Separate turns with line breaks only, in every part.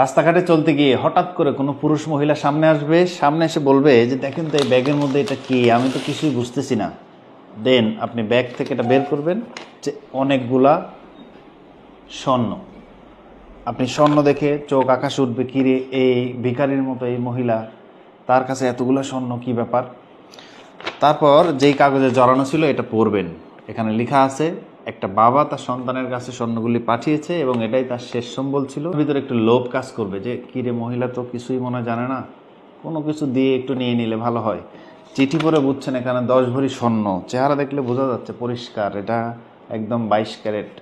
রাস্তাঘাটে চলতে গিয়ে হঠাৎ করে কোনো পুরুষ মহিলা সামনে আসবে, সামনে এসে বলবে যে দেখেন তো এই ব্যাগের মধ্যে এটা কি? আমি তো কিছুই বুঝতেছি না। দেন আপনি ব্যাগ থেকে এটা বের করবেন যে অনেকগুলা স্বর্ণ। আপনি স্বর্ণ দেখে চোখ আকাশ উঠবে কিরে এই ভিখারির মতো এই মহিলা, তার কাছে এতগুলো স্বর্ণ, কি ব্যাপার? তারপর যেই কাগজে জড়ানো ছিল এটা পড়বেন। এখানে লেখা আছে একটা বাবা তার সন্তানের কাছে স্বর্ণগুলি পাঠিয়েছে এবং এটাই তার শেষ সম্বল ছিল। ভিতরে একটু লোভ কাজ করবে যে কিরে মহিলা, তো কিছুই মনে জানে না। কোনো কিছু দিয়ে একটু নিয়ে নিলে ভালো হয়। চিঠি পরে বুঝছেন এখানে দশ ভরি স্বর্ণ। চেহারা দেখলে বোঝা যাচ্ছে পরিষ্কার, এটা একদম বাইশ ক্যারেট।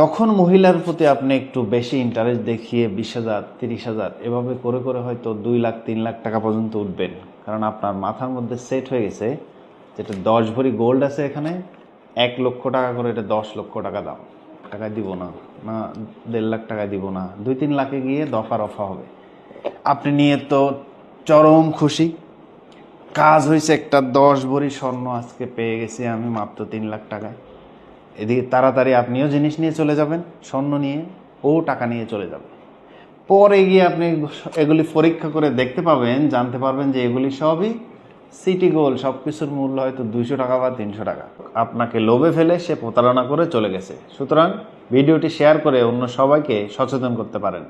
তখন মহিলার প্রতি আপনি একটু বেশি ইন্টারেস্ট দেখিয়ে বিশ হাজার, তিরিশ হাজার, এভাবে করে করে হয়তো দুই লাখ, তিন লাখ টাকা পর্যন্ত উঠবেন। কারণ আপনার মাথার মধ্যে সেট হয়ে গেছে, যেটা দশ ভরি গোল্ড আছে এখানে এক লক্ষ টাকা করে এটা দশ লক্ষ টাকা দাম টাকায় দিব না। না, দেড় লাখ টাকায় দিব না। দুই তিন লাখে গিয়ে দফা রফা হবে। আপনি নিয়ে তো চরম খুশি। কাজ হয়েছে একটা দশ ভরি স্বর্ণ আজকে পেয়ে গেছি আমি মাত্র তিন লাখ টাকায়। এদিকে তাড়াতাড়ি আপনিও জিনিস নিয়ে চলে যাবেন, স্বর্ণ নিয়ে ও টাকা নিয়ে চলে যাবে। পরে গিয়ে আপনি এগুলি পরীক্ষা করে দেখতে পাবেন, জানতে পারবেন যে এগুলি সবই সিটি গোল সব কিছুর মূল্য হয়তো দুইশো টাকা বা তিনশো টাকা। আপনাকে লোভে ফেলে সে প্রতারণা করে চলে গেছে। সুতরাং ভিডিওটি শেয়ার করে অন্য সবাইকে সচেতন করতে পারেন।